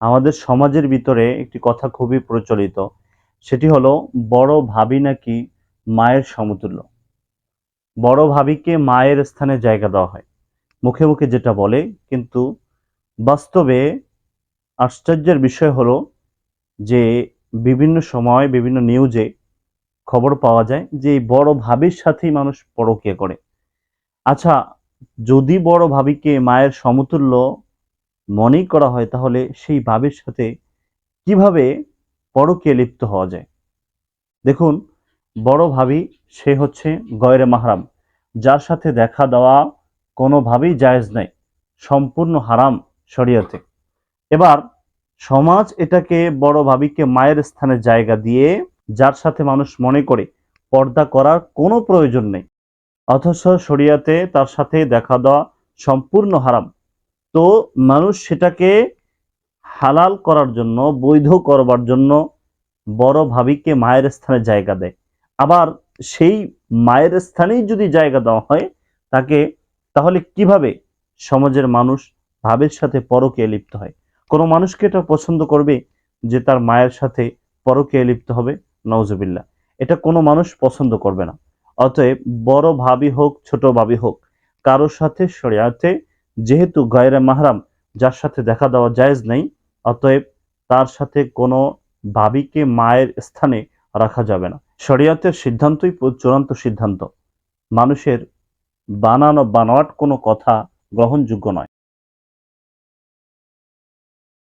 আমাদের সমাজের ভিতরে একটি কথা খুবই প্রচলিত, সেটি হলো, বড় ভাবি নাকি মায়ের সমতুল্য? বড় ভাবিকে মায়ের স্থানে জায়গা দেওয়া হয়। মুখে মুখে যেটা বলে, কিন্তু বাস্তবে আশ্চর্যের বিষয় হলো যে, বিভিন্ন সময়, বিভিন্ন নিউজে খবর পাওয়া যায় যে বড় ভাবির সাথেই মানুষ পরকিয়া করে। আচ্ছা যদি বড় ভাবিকে মায়ের সমতুল্য মনেই করা হয় তাহলে সেই ভাবির সাথে কীভাবে পরকীয়া লিপ্ত হওয়া যায়? দেখুন, বড় ভাবি, সে হচ্ছে গয়রে মাহারাম। যার সাথে দেখা দেওয়া কোনোভাবেই জায়েজ নাই, সম্পূর্ণ হারাম শরীয়তে। এবার, সমাজ এটাকে বড় ভাবিকে মায়ের স্থানে জায়গা দিয়ে, যার সাথে মানুষ মনে করে পর্দা করার কোনো প্রয়োজন নেই। অথচ শরিয়াতে তার সাথে দেখা দেওয়া সম্পূর্ণ হারাম। তো মানুষ সেটাকে হালাল করার জন্য, বৈধ করবার জন্য বড় ভাবিকে মায়ের স্থানে জায়গা দেয়। আবার সেই মায়ের স্থানেই যদি জায়গা দেওয়া হয় তাকে, তাহলে কীভাবে সমাজের মানুষ ভাবের সাথে পরকে লিপ্ত হয়? কোনো মানুষকে এটা পছন্দ করবে যে তার মায়ের সাথে পরকে লিপ্ত হবে? নওজবিল্লা এটা কোনো মানুষ পছন্দ করবে না। অতএব বড় ভাবি হোক, ছোট ভাবি হোক কারোর সাথে শরিয়াতে যেহেতু গায়রে মাহরাম, যার সাথে দেখা দেওয়া জায়েজ নেই, অতএব তার সাথে কোনো ভাবিকে মায়ের স্থানে রাখা যাবে না। শরিয়াতের সিদ্ধান্তই চূড়ান্ত সিদ্ধান্ত। মানুষের বানানো বানোয়াট কোনো কথা গ্রহণযোগ্য নয়।